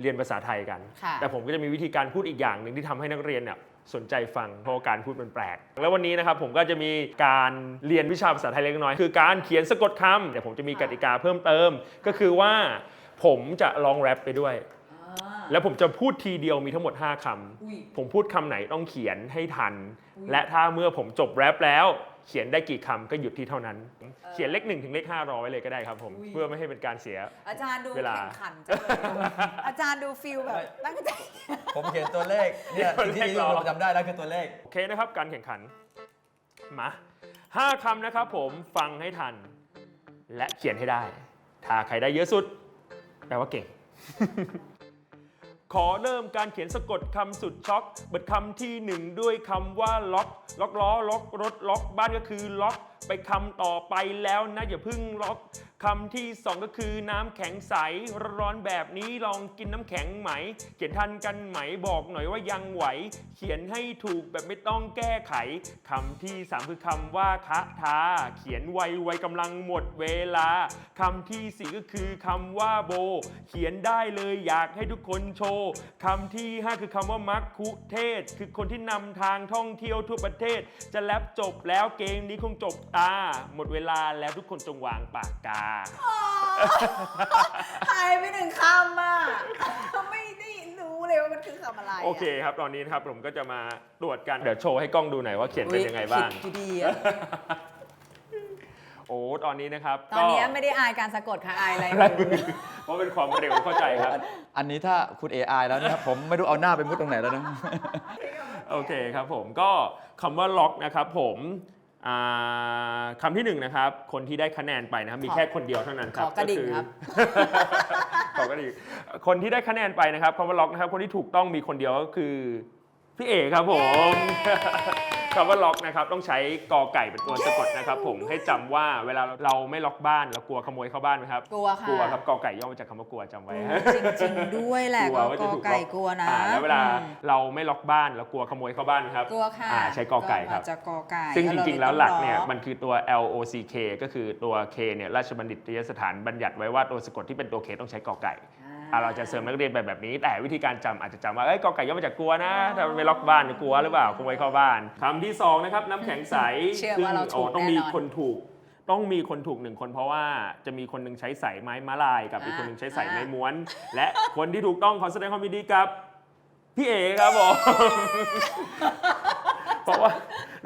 [SPEAKER 3] เรียนภาษาไทยกัน
[SPEAKER 1] ค่ะ
[SPEAKER 3] แต่ผมก็จะมีวิธีการพูดอีกอย่างหนึ่งที่ทำให้นักเรียนเนี่ยสนใจฟังเพราะว่าการพูดมันแปลก แล้ววันนี้นะครับผมก็จะมีการเรียนวิชาภาษาไทยเล็กน้อย คือการเขียนสะกดคำแต่ผมจะมีกติกาเพิ่มเติม ก็คือว่าผมจะลองแรปไปด้วย แล้วผมจะพูดทีเดียวมีทั้งหมด 5คำ
[SPEAKER 1] อุ้ย
[SPEAKER 3] ผมพูดคำไหนต้องเขียนให้ทัน และถ้าเมื่อผมจบแรปแล้ว เขียนได้กี่คำก็หยุดที่เท่านั้น เขียนเลขหนึ่งถึงเลขห้ารอไว้เลยก็ได้ครับผม
[SPEAKER 1] อุ้ย
[SPEAKER 3] เพื่อไม่ให้เป็นการเสีย
[SPEAKER 1] อาจารย์ดู
[SPEAKER 3] เวลา
[SPEAKER 1] แข่งขันจังเลยอาจารย์ดูฟิลแบบตั้งใจ
[SPEAKER 2] ผมเขียนตัวเลขเนี่ยสิ่งที่ผมจำได้แล้วคือตัวเลข
[SPEAKER 3] โอเคนะครับ การแข่งขัน มาห้าคำนะครับผมฟังให้ทัน และเขียนให้ได้ ถ้าใครได้เยอะสุด แปลว่าเก่ง ขอเริ่มการเขียนสะกดคำสุดช็อก เบิดคำที่หนึ่งด้วยคำว่าล็อก ล็อกล้อ ล็อกรถ ล็อกบ้านก็คือล็อก ไปคำต่อไปแล้วนะอย่าเพึ่งล็อก คำที่สองก็คือน้ำแข็งใสร้อนแบบนี้ลองกินน้ำแข็งไหม เขียนทันกันไหมบอกหน่อยว่ายังไหว เขียนให้ถูกแบบไม่ต้องแก้ไขคำที่สามคือคำว่าคะทาเขียนไวไวกำลังหมดเวลาคำที่สี่ก็คือคำว่าโบ เขียนได้เลยอยากให้ทุกคนโชว์คำที่ห้าคือคำว่ามักคุเทศ คือคนที่นำทางท่องเที่ยวทั่วประเทศ จะแลบจบแล้วเกมนี้คงจบตาหมดเวลาแล้วทุกคนจงวางปากกา
[SPEAKER 1] หายไปหนึ่งคำอะไม่ได้รู้เลยว่ามันคือคำอะไระ
[SPEAKER 3] โอเคครับ ตอนนี้นะครับผมก็จะมาตรวจกัน เดี๋ยวโชว์ให้กล้องดูหน่อยว่าเขียนเป็นยังไงบ้าง
[SPEAKER 1] อุ๊ยคิดดีๆอะ
[SPEAKER 3] โอ้ ตอนนี้นะครับ
[SPEAKER 1] ตอนนี้
[SPEAKER 3] ก็
[SPEAKER 1] ไม่ได้อายการสะกดค่ะอายอะไร
[SPEAKER 3] อะไรมือเพราะเป็นความเร็วเข้าใจครับ
[SPEAKER 2] อันนี้ถ้าคุณ AI แล้วนะครับ ผมไม่รู้เอาหน้าไปมุดตรงไหนแล้วนะ
[SPEAKER 3] โอเคครับผมก็คำว่าล็อกนะครับผมอ่า คำที่หนึ่งนะครับ คนที่ได้คะแนนไปนะครับมีแค่คนเดียวเท่านั้นค
[SPEAKER 1] ข
[SPEAKER 3] รับ
[SPEAKER 1] อกระดิ่ง
[SPEAKER 3] อ
[SPEAKER 1] ครับ
[SPEAKER 3] ขอกระดิ่งคนที่ได้คะแนนไปนะครับคำว่าล็อกนะครับ คนที่ถูกต้องมีคนเดียวก็คือ พี่เอกครับผม
[SPEAKER 1] เย้
[SPEAKER 3] คำว่าล็อกนะครับต้องใช้กอไก่เป็นตัวสะกดนะครับผมให้จำว่าเวลาเราไม่ล็อกบ้านเรากลัวขโมยเข้าบ้านไหมครับ
[SPEAKER 1] กลัวค่ะ
[SPEAKER 3] กลัวครับกอไก่ย่อมาจากคำว่ากลัวจำไว้
[SPEAKER 1] จริงๆด้วยแหละ
[SPEAKER 3] กลัวว่าจะถูก
[SPEAKER 1] ไก่
[SPEAKER 3] ล็อก
[SPEAKER 1] กลัวนะ
[SPEAKER 3] อ่าแล้วเวลา
[SPEAKER 1] อืม
[SPEAKER 3] เราไม่ล็อกบ้านเรากลัวขโมยเข้าบ้านไหมครับ
[SPEAKER 1] กลัวค่ะ
[SPEAKER 3] อ่าใช้กอไก่ครับ
[SPEAKER 1] มาจากกอไก่
[SPEAKER 3] ซึ่งจริงๆ แล้วหลักเนี่ย
[SPEAKER 1] รา
[SPEAKER 3] มันคือตัว L O C K ก็คือตัว K เนี่ยราชบัณฑิตยสถานบัญญัติไว้ว่าตัวสะกดที่เป็นตัว K ต้องใช้กอไก่ อะเราจะเสริมนักเรียนไปแบบนี้ แต่วิธีการจำอาจจะจำว่าเอ้ยกอไก่ย่อมาจากกลัวนะถ้าไม่ล็อกบ้านกลัวหรือเปล่าขโมยเข้าบ้านคำที่สองนะครับน้ำแข็งใส
[SPEAKER 1] เชื่อว่าเรา
[SPEAKER 3] ซึ่ง
[SPEAKER 1] ถูก
[SPEAKER 3] โต้องมี
[SPEAKER 1] แน่นอน
[SPEAKER 3] คนถูก ต้องมีคนถูกหนึ่งคนเพราะว่าจะมีคนหนึงใช้สายไม้มาลายกับอีกคนหนึงใช้สายไม้ม้วน และคนที่ถูกต้องขอแสดงความยินดีกับพี่เอครับผมเพราะว่า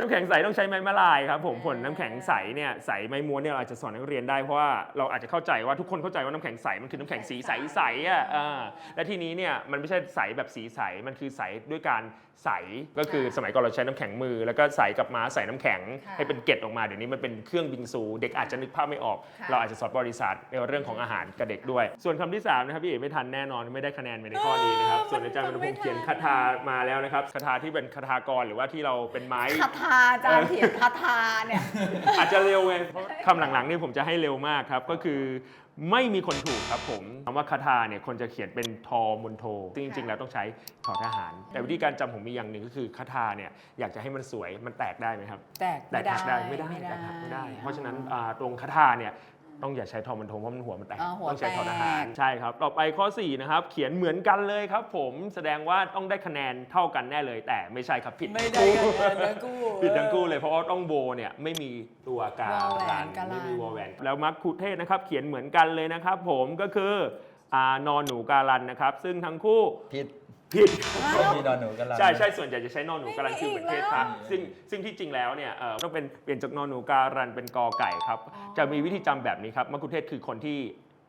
[SPEAKER 3] น้ำแข็งใสต้องใช้ไม้มะลายครับผมผลน้ำแข็งใสเนี่ยใสไม้ม้วนเนี่ยเราอาจจะสอนนักเรียนได้เพราะว่าเราอาจจะเข้าใจว่าทุกคนเข้าใจว่าน้ำแข็งใสมันคือน้ำแข็งสีใสใสๆอะอ่าและทีนี้เนี่ยมันไม่ใช่ใสแบบสีใสมันคือใสด้วยการใสก็คือสมัยก่อนเราใช้น้ำแข็งมือ แล้วก็ใสกับม้าใส่น้ำแข็ง
[SPEAKER 1] ค่ะ
[SPEAKER 3] ให้เป็นเกล็ดออกมาเดี๋ยวนี้มันเป็นเครื่องบิงซู เด็กอาจจะนึกภาพไม่ออก
[SPEAKER 1] ค่ะ
[SPEAKER 3] เราอาจจะสอนบริษัทในเรื่องของอาหารกับเด็กด้วย ส่วนคำที่สามนะครับพี่เอ๋ไม่ทันแน่นอนไม่ได้คะแนนไปในข้อนี้นะครับส่วนอาจารย์มณพงศ์เขียนคาถามาแล้วนะครับคาถาที่เป็นคาถากรหรือว่าที่เราเป็นไม้
[SPEAKER 1] คาถาอาจารย์เถียงคาถาเนี่ย
[SPEAKER 3] อาจจะเร็วไงเพราะคำหลังๆนี่ผมจะให้เร็วมากครับ ก็คือไม่มีคนถูกครับผมคำว่าคาถาเนี่ยคนจะเขียนเป็นทอมนโทซึ่งจริงๆแล้วต้องใช้ทอทหาร แต่วิธีการจำผมมีอย่างหนึ่งก็คือคาถาเนี่ยอยากจะให้มันสวยมันแตกได้ไหมครับ
[SPEAKER 1] แตก
[SPEAKER 3] แต
[SPEAKER 1] ไม่
[SPEAKER 3] ก
[SPEAKER 1] ได้
[SPEAKER 3] หักได้ไม่ได้แตกหักไม่ได้ เพราะฉะนั้นอ่าตรงคาถาเนี่ย ต้องอย่าใช้ทอมันโทเพราะมันหัวมันแตก
[SPEAKER 1] อ่าหัว
[SPEAKER 3] ต้องใช้ทอทหาร
[SPEAKER 1] แตก
[SPEAKER 3] ใช่ครับ ต่อไปข้อ4นะครับเขียนเหมือนกันเลยครับ ผมแสดงว่าต้องได้คะแนนเท่ากันแน่เลย แต่ไม่ใช่ครับผิด
[SPEAKER 1] ไม่ได้คะแนนทั้งคู่
[SPEAKER 3] ผิดทั้งคู่เลยเพราะว่าต้องโบเนี่ยไม่มีตัวการ
[SPEAKER 1] วอแหวน
[SPEAKER 3] น
[SPEAKER 1] การัน
[SPEAKER 3] ไม่มีวอแหวนแล้วมักคุเทศนะครับเขียนเหมือนกันเลยนะครับ ผมก็คืออ่านอนหนูการันนะครับ ซึ่งทั้งคู่
[SPEAKER 2] ผิด
[SPEAKER 3] ผิด
[SPEAKER 2] มีนอนหนูกันละ
[SPEAKER 3] ใช่ใช่ส่วนใหญ่จะใช้นอนหนูการันคือเหมือนเทศครับซึ่งซึ่งที่จริงแล้วเนี่ยเอ่อต้องเป็นเปลี่ยนจากนอนหนูการันเป็นกอไก่ครับ จะมีวิธีจำแบบนี้ครับมักคุเทศคือคนที่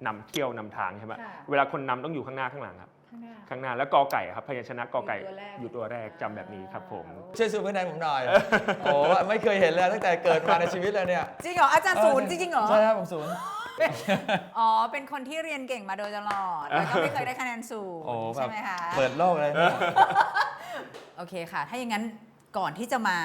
[SPEAKER 3] นำเที่ยวนำทางใช่ไหม
[SPEAKER 1] ค่ะ
[SPEAKER 3] เวลาคนนำต้องอยู่ข้างหน้าข้างหลังครับ
[SPEAKER 1] ข้างหน้า
[SPEAKER 3] ข้างหน้าแล้วกอไก่ครับพยัญชนะกอไก่
[SPEAKER 1] อยู่ตัวแรก
[SPEAKER 3] อยู่ตัวแรกจำแบบนี้ครับผม
[SPEAKER 2] ช่วยซูมคะแนนผมหน่อย โอ้ไม่เคยเห็นเลยตั้งแต่เกิดมาในชีวิตเลยเนี่ย
[SPEAKER 1] จริงเหรออาจารย์ศูนย์จริงๆเหรอ
[SPEAKER 2] ใช่ครับผมศูนย์
[SPEAKER 1] อ๋อ เป็นคนที่เรียนเก่งมาโดยตลอด แล้วก็ไม่เคยได้คะแนนสูง
[SPEAKER 2] โอ้แบ
[SPEAKER 1] ใช่
[SPEAKER 2] บ
[SPEAKER 1] ไหมคะ
[SPEAKER 2] เปิดโลกเลยเนี่ย
[SPEAKER 1] โอเคค่ะ ถ้าอย่างนั้นก่อนที่จะมา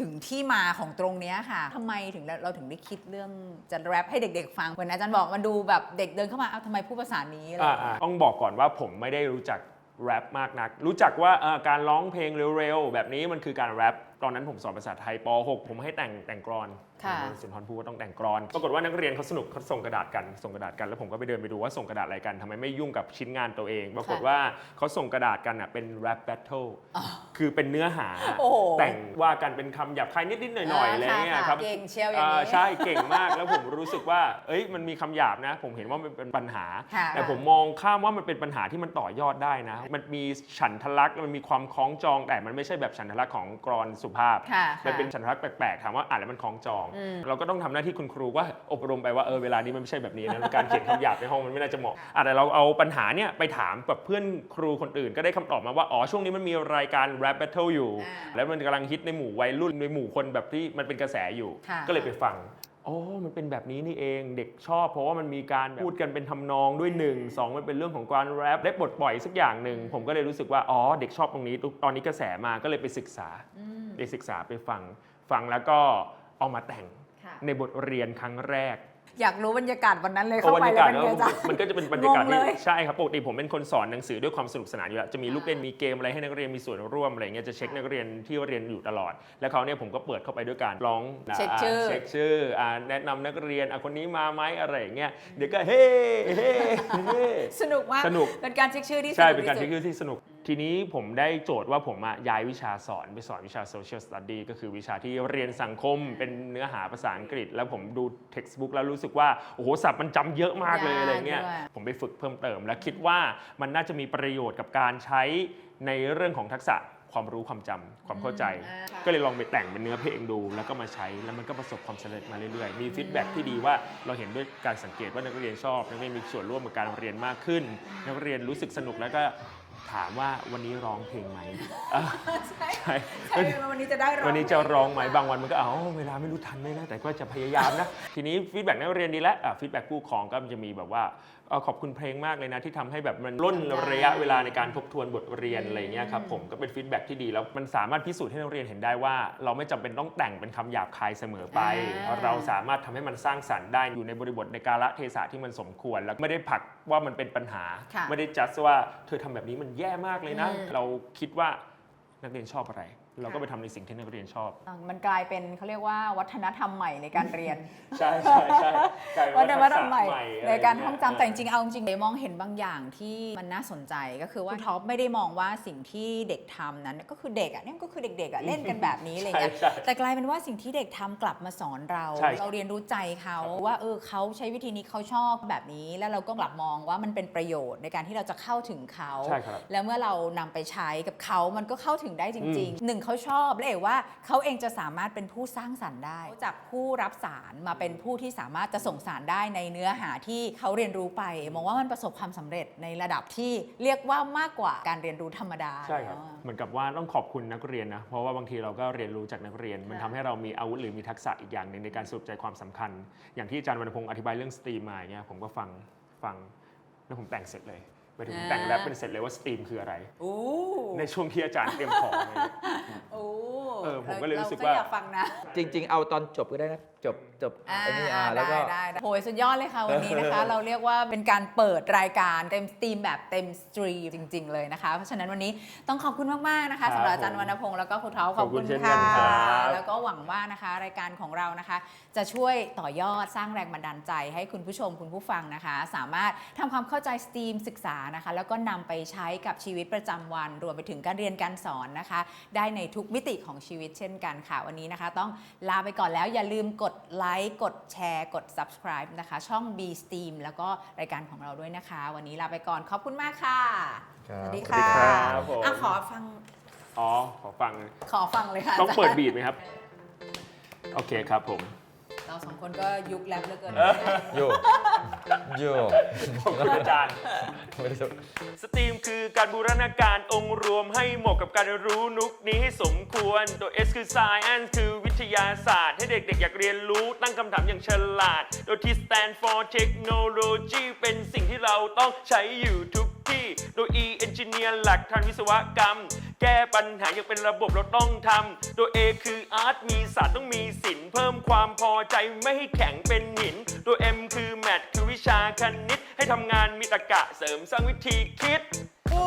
[SPEAKER 1] ถึงที่มาของตรงเนี้ยค่ะทำไมถึงเราถึงได้คิดเรื่องจะแรปให้เด็ก ๆ ฟัง เหมือนอาจารย์บอกมันดูแบบเด็กเดินเข้ามา เอ้าทำไมพูดภาษานี้อะไรอย่างเงี้ย
[SPEAKER 3] อ่าๆต้องบอกก่อนว่าผมไม่ได้รู้จักแรปมากนัก รู้จักว่าเอ่อการร้องเพลงเร็วๆ แบบนี้มันคือการแรปตอนนั้นผมสอนภาษาไทยป .6 ผมให้แต่งแต่งกรอน
[SPEAKER 1] ค่ะ
[SPEAKER 3] สุนทรภู่ก็ต้องแต่งกรอน ปรากฏว่านักเรียนเขาสนุกเขาส่งกระดาษกัน ส่งกระดาษกัน แล้วผมก็ไปเดินไปดูว่าส่งกระดาษอะไรกันทำไมไม่ยุ่งกับชิ้นงานตัวเอง ปรากฏว่าเขาส่งกระดาษกันอะเป็นแรปแบทเทิลคือเป็นเนื้อหา
[SPEAKER 1] โอ้โห
[SPEAKER 3] แต่งว่ากันเป็นคำหยาบคายนิดๆหน่อยๆอะไรเงี้ย
[SPEAKER 1] ค่ะ
[SPEAKER 3] ครับ
[SPEAKER 1] เก่งเชียวอย่างนี้
[SPEAKER 3] อ่าใช่ เก่งมาก แล้วผมรู้สึกว่า เอ้ย มันมีคำหยาบนะ ผมเห็นว่ามันเป็นปัญหา
[SPEAKER 1] ค่ะ
[SPEAKER 3] แต่ผมมองข้ามว่ามันเป็นปัญหาที่มันต่อยอดได้นะ มันมีฉันทลักษณ์ มันมีความคล้องจอง แต่มันไม่ใช่แบบฉันทลักษณ์ของกรอนสุภาพ
[SPEAKER 1] ค่ะ
[SPEAKER 3] มันเป็น
[SPEAKER 1] ค่ะ
[SPEAKER 3] ฉันทลักษณ์แปลกๆ ถามว่าอ่านแล้วมันคล้องจอง
[SPEAKER 1] อืม
[SPEAKER 3] เราก็ต้องทำหน้าที่คุณครูว่าอบรมไปว่าเออเวลานี้มันไม่ใช่แบบนี้นะการเขียนคำหยาบในห้องมันไม่น่าจะเหมาะอะแต่เราเอาปัญหาเนี่ยไปถามกับเพื่อนครูคนอื่น ก็ได้คำตอบมาว่าอ๋อช่วงนี้มันมีรายการ rap battle อยู่
[SPEAKER 1] อ่า
[SPEAKER 3] แล้วมันกำลังฮิตในหมู่วัยรุ่นในหมู่คนแบบที่มันเป็นกระแสอยู่
[SPEAKER 1] ค่ะ
[SPEAKER 3] ก็เลยไปฟังอ๋อ มันเป็นแบบนี้นี่เอง เด็กชอบ เพราะว่ามันมีการพูดกันเป็นทำนองด้วยหนึ่งสองมันเป็นเรื่องของการแรปได้บทปล่อยสักอย่างหนึ่ง ผมก็เลยรู้สึกว่า อ๋อ เด็กชอบตรงนี้ ตอนนี้กระแสมา ก็เลยไปศึกษา ไปศึกษาไปฟัง ฟังแล้วก็ เอามาแต่ง
[SPEAKER 1] ค่ะ
[SPEAKER 3] ในบทเรียนครั้งแรก
[SPEAKER 1] อยากรู้บรรยากาศวันนั้นเลย
[SPEAKER 3] โอ้
[SPEAKER 1] เข้า
[SPEAKER 3] บร
[SPEAKER 1] ไป
[SPEAKER 3] รยา
[SPEAKER 1] แล้ว
[SPEAKER 3] กาศ
[SPEAKER 1] เป็นไง
[SPEAKER 3] เนอะ
[SPEAKER 1] จ๊ะ
[SPEAKER 3] มันก็จะเป็นบรรยากาศ
[SPEAKER 1] งง
[SPEAKER 3] ที่
[SPEAKER 1] เลย
[SPEAKER 3] ใช่ครับปกติผมเป็นคนสอนหนังสือด้วยความสนุกสนานอยู่แล้วจะมีลูกเล่นมีเกมอะไรให้นักเรียนมีส่วนร่วมอะไรเงี้ยจะเช็คนักเรียนที่เรียนอยู่ตลอด แล้วเขาวเนี่ยผมก็เปิดเข้าไปด้วยการร้อง
[SPEAKER 1] เช็คชื่อ
[SPEAKER 3] เช็คชื่ออ่าแนะนำนักเรียนอะคนนี้มาไหมอะไรอย่างเงี้ยเด็กก็เฮ้เฮ้เฮ้
[SPEAKER 1] สนุกมาก
[SPEAKER 3] สนุก
[SPEAKER 1] เป็นการเช็คชื่อที่
[SPEAKER 3] ใช่
[SPEAKER 1] สนุ
[SPEAKER 3] เป็นการ
[SPEAKER 1] ที่
[SPEAKER 3] เช็ค
[SPEAKER 1] สุด
[SPEAKER 3] ชื่อที่สนุก ทีนี้ผมได้โจทย์ว่าผมอะย้ายวิชาสอนไปสอนวิชา social study ก็คือวิชาที่เรียนสังคมเป็นเนื้อหาภาษาอังกฤษ แล้วผมดู textbook แล้วรู้สึกว่า โอ้โหศัพท์มันจำเยอะมากเลย
[SPEAKER 1] ยาก
[SPEAKER 3] อะไรเงี้ย
[SPEAKER 1] ด้วย
[SPEAKER 3] ผมไปฝึกเพิ่มเติม และคิดว่ามันน่าจะมีประโยชน์กับการใช้ในเรื่องของทักษะความรู้ความจำความเข้าใจ
[SPEAKER 1] อ่าค่ะ
[SPEAKER 3] ก็เลยลองไปแต่งเป็นเนื้อเพลงดู แล้วก็มาใช้แล้วมันก็ประสบความสำเร็จมาเรื่อยๆ มีฟีดแบ็กที่ดีว่าเราเห็นด้วยการสังเกตว่านักเรียนชอบ นักเรียนมีส่วนร่วมกับการเรียนมากขึ้น นักเรียนรู้สึกสนุกแล้วก็ ถามว่าวันนี้ร้องเพลงไหมอะ
[SPEAKER 1] ใช่
[SPEAKER 3] ใช่
[SPEAKER 1] ใช่วันนี้จะได้ร้อง
[SPEAKER 3] วันนี้จะร้องไหมบางวันมันก็เอาเวลาไม่รู้ทันเลยนะแต่ก็จะพยายามนะ ทีนี้ฟีดแบ็กนักเรียนดีแล้วฟีดแบ็กผู้ปกครองก็มันจะมีแบบว่าเอ่อ ขอบคุณเพลงมากเลยนะ ที่ทำให้แบบมันล่นระยะเวลาในการทบทวนบทเรียนอะไรอย่างเงี้ยครับผมก็เป็นฟีดแบ็กที่ดีแล้วมันสามารถพิสูจน์ให้นักเรียนเห็นได้ว่า เราไม่จำเป็นต้องแต่งเป็นคำหยาบคายเสมอไป
[SPEAKER 1] อ่า
[SPEAKER 3] เราสามารถทำให้มันสร้างสรรค์ได้อยู่ในบริบทในกาลเทศะที่มันสมควร แล้วไม่ได้ผลักว่ามันเป็นปัญหา
[SPEAKER 1] ค่ะ
[SPEAKER 3] ไม่ได้จัดว่าเธอทำแบบนี้มันแย่มากเลยนะ
[SPEAKER 1] อืม
[SPEAKER 3] เราคิดว่านักเรียนชอบอะไร เราก็ไปทำในสิ่งที่นักเรียนชอบ
[SPEAKER 1] อะมันกลายเป็นเขาเรียกว่าวัฒนธรรมใหม่ในการเรียน
[SPEAKER 3] ใช่ใช่ใช่กลายเป็น
[SPEAKER 1] วัฒนธรรม
[SPEAKER 3] ทักษะ
[SPEAKER 1] ใหม่
[SPEAKER 3] อะไร
[SPEAKER 1] ในการ
[SPEAKER 3] เงี้ย
[SPEAKER 1] ท่องจำแต่จริงๆเอาจริงๆมองเห็นบางอย่างที่มันน่าสนใจก็คือว่าคุณท็อปไม่ได้มองว่าสิ่งที่เด็กทำนั้นก็คือเด็กอะเนี่ยก็คือเด็กๆอะเล่นกันแบบนี้อะไรเงี้ย
[SPEAKER 3] ใช่ใช่
[SPEAKER 1] แต่กลายเป็นว่าสิ่งที่เด็กทำกลับมาสอนเรา
[SPEAKER 3] ใช่
[SPEAKER 1] เราเรียนรู้ใจเขาว่าเออเขาใช้วิธีนี้เขาชอบแบบนี้ แล้วเราก็กลับมองว่ามันเป็นประโยชน์ในการที่เราจะเข้าถึงเขา
[SPEAKER 3] ใช่ครับ
[SPEAKER 1] แล้วเมื่อเรานำไปใช้กับเขามันก็เข้าถึงได้จริงๆหนึ่งเขาชอบและเอกว่าเขาเองจะสามารถเป็นผู้สร้างสรรค์ได้ จากผู้รับสารมาเป็นผู้ที่สามารถจะส่งสารได้ในเนื้อหาที่เขาเรียนรู้ไปมองว่ามันประสบความสำเร็จในระดับที่เรียกว่ามากกว่าการเรียนรู้ธรรมดา
[SPEAKER 3] ใช่ครับ
[SPEAKER 1] เห
[SPEAKER 3] มือนกับว่าต้องขอบคุณนักเรียนนะเพราะว่าบางทีเราก็เรียนรู้จากนักเรียน มัน
[SPEAKER 1] ค่ะ
[SPEAKER 3] ทำให้เรามีอาวุธหรือมีทักษะอีกอย่างหนึ่งในการสรุปใจความสำคัญ อย่างที่อาจารย์วรรณพงศ์อธิบายเรื่องสตรีมมาเงี้ยผมก็ฟังฟังแล้วผมแต่งเสร็จเลย ไปถึงแต่งแรปเป็นเสร็จเลยว่าสตรีมคืออะไร
[SPEAKER 1] โอ้
[SPEAKER 3] ในช่วงที่อาจารย์เตรียมของอะไรเงี้ย
[SPEAKER 1] โอ้
[SPEAKER 3] เออผมก็เลยรู้สึก
[SPEAKER 1] เว่า อยากฟังนะ
[SPEAKER 2] จริง ๆ เอาตอนจบก็ได้นะ จบจบ
[SPEAKER 1] อ่า
[SPEAKER 2] ไอ้นี่อ่าแล้วก็
[SPEAKER 1] ได้ได้ได้โหยสุดยอดเลยค่ะวันนี้นะคะ เราเรียกว่าเป็นการเปิดรายการเต็มสตรีมแบบเต็มสตรีมจริง ๆ เลยนะคะ เพราะฉะนั้นวันนี้ต้องขอบคุณมาก ๆ นะคะ
[SPEAKER 3] ครับ
[SPEAKER 1] สำหรับอาจารย์วรรณพงศ์แล้วก็ครูเท้าขอบ
[SPEAKER 3] ขอบคุ
[SPEAKER 1] คุณ
[SPEAKER 3] ณเช่นกั
[SPEAKER 1] ค่ะ
[SPEAKER 3] นครับ
[SPEAKER 1] แล้วก็หวังว่านะคะรายการของเรานะคะ จะช่วยต่อยอดสร้างแรงบันดาลใจ ให้คุณผู้ชมคุณผู้ฟังนะคะ สามารถทำความเข้าใจสตรีมศึกษานะคะ แล้วก็นำไปใช้กับชีวิตประจำวัน รวมไปถึงการเรียนการสอนนะคะ ได้ในทุกมิติของชีวิตเช่นกันค่ะ วันนี้นะคะ ต้องลาไปก่อนแล้วอย่าลืมกดไลค์กดแชร์กด subscribe นะคะ ช่อง B Steam แล้วก็รายการของเราด้วยนะคะ วันนี้ลาไปก่อนขอบคุณมากค่ะ
[SPEAKER 2] ครับ
[SPEAKER 1] สวัสดี
[SPEAKER 3] สวัสดี
[SPEAKER 1] ค่ะ
[SPEAKER 3] ครับผม
[SPEAKER 1] อะขอฟัง
[SPEAKER 3] อ๋อ ขอฟัง
[SPEAKER 1] ขอฟังเลยค่ะ
[SPEAKER 3] ต้องเปิดา
[SPEAKER 1] จารย์
[SPEAKER 3] บีทไหมครับ โอเคครับผม
[SPEAKER 1] เราสองคนก็ยุคแรปเหลือเกิน
[SPEAKER 2] โยโย
[SPEAKER 3] ขอบคุณอาจารย์
[SPEAKER 2] ไม่ได้จบ
[SPEAKER 3] สตรีมคือการบูรณาการองค์รวมให้เหมาะกับการรู้นุกนี้ให้สมควร ตัว S คือ Science คือวิทยาศาสตร์ ให้เด็กๆ อยากเรียนรู้ตั้งคำถามอย่างฉลาดตัว T stand for technology เป็นสิ่งที่เราต้องใช้อยู่ทุกที่ตัว E engineer หลักทางวิศวกรรม แก้ปัญหาอย่างเป็นระบบเราต้องทำตัวเอคืออาร์ตมีศาสตร์ต้องมีศิลป์เพิ่มความพอใจไม่ให้แข็งเป็นหิน ตัว M คือแมทคือวิชาคณิต ให้ทำงานมีตรรกะเสริมสร้างวิธีคิด
[SPEAKER 1] โอ้